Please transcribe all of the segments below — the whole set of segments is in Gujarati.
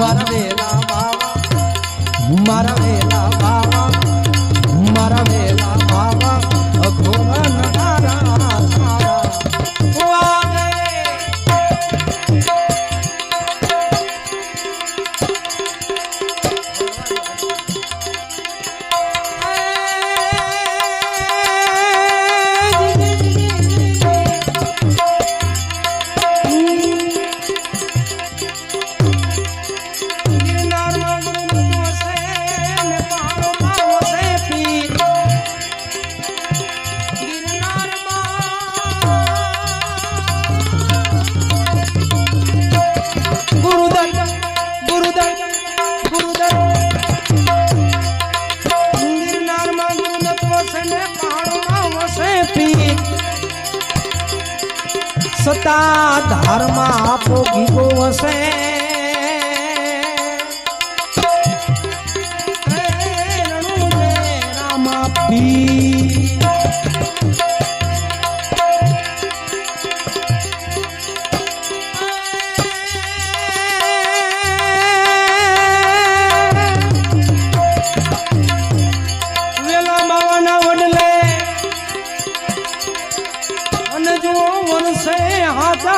મારા વેલા બાવા મારા બાવા. છતાં ધારમાં આપો ગીગો હશે રામા પી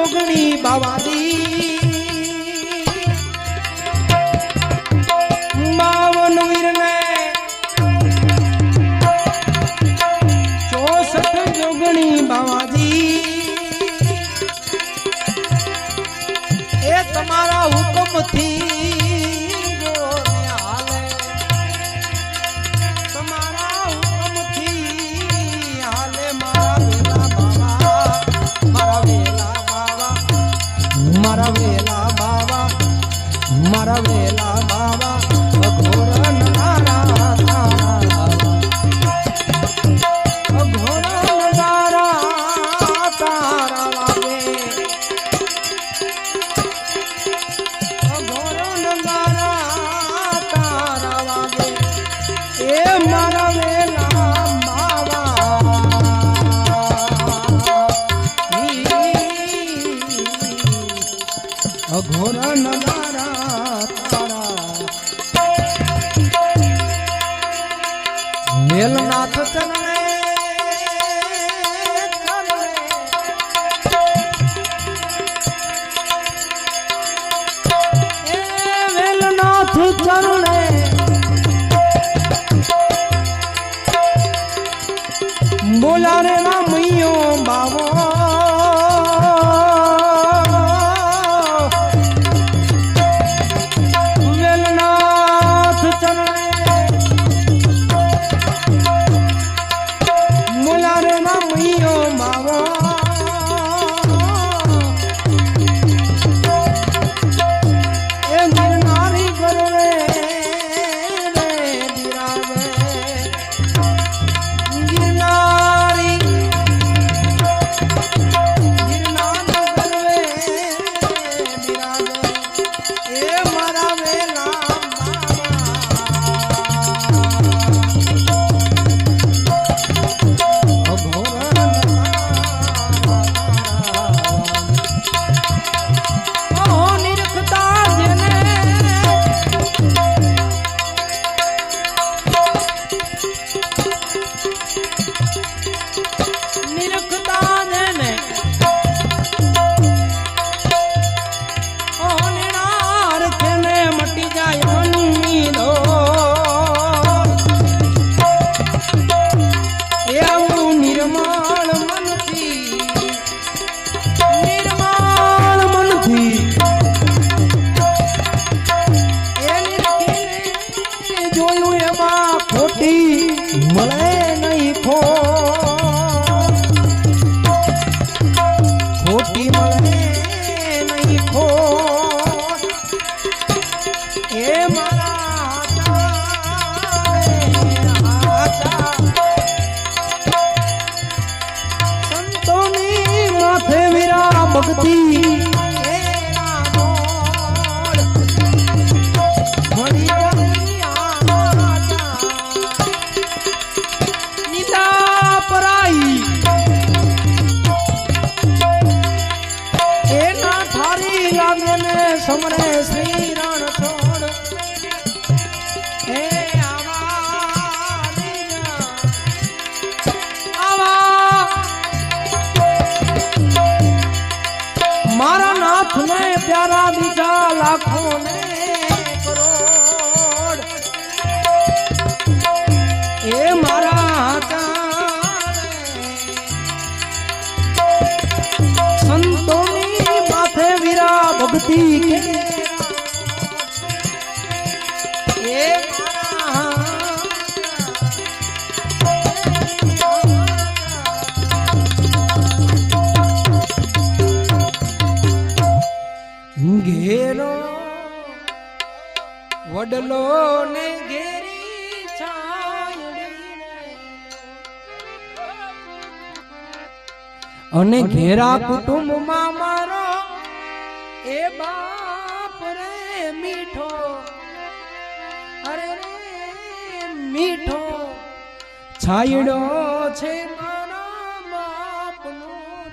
જોગણી બાવાની રવેલા બાવા 的。અને ઘેરા કુટુંબમાં મારો એ બાપ રે મીઠો. અરે મીઠો. છાયડો છે મા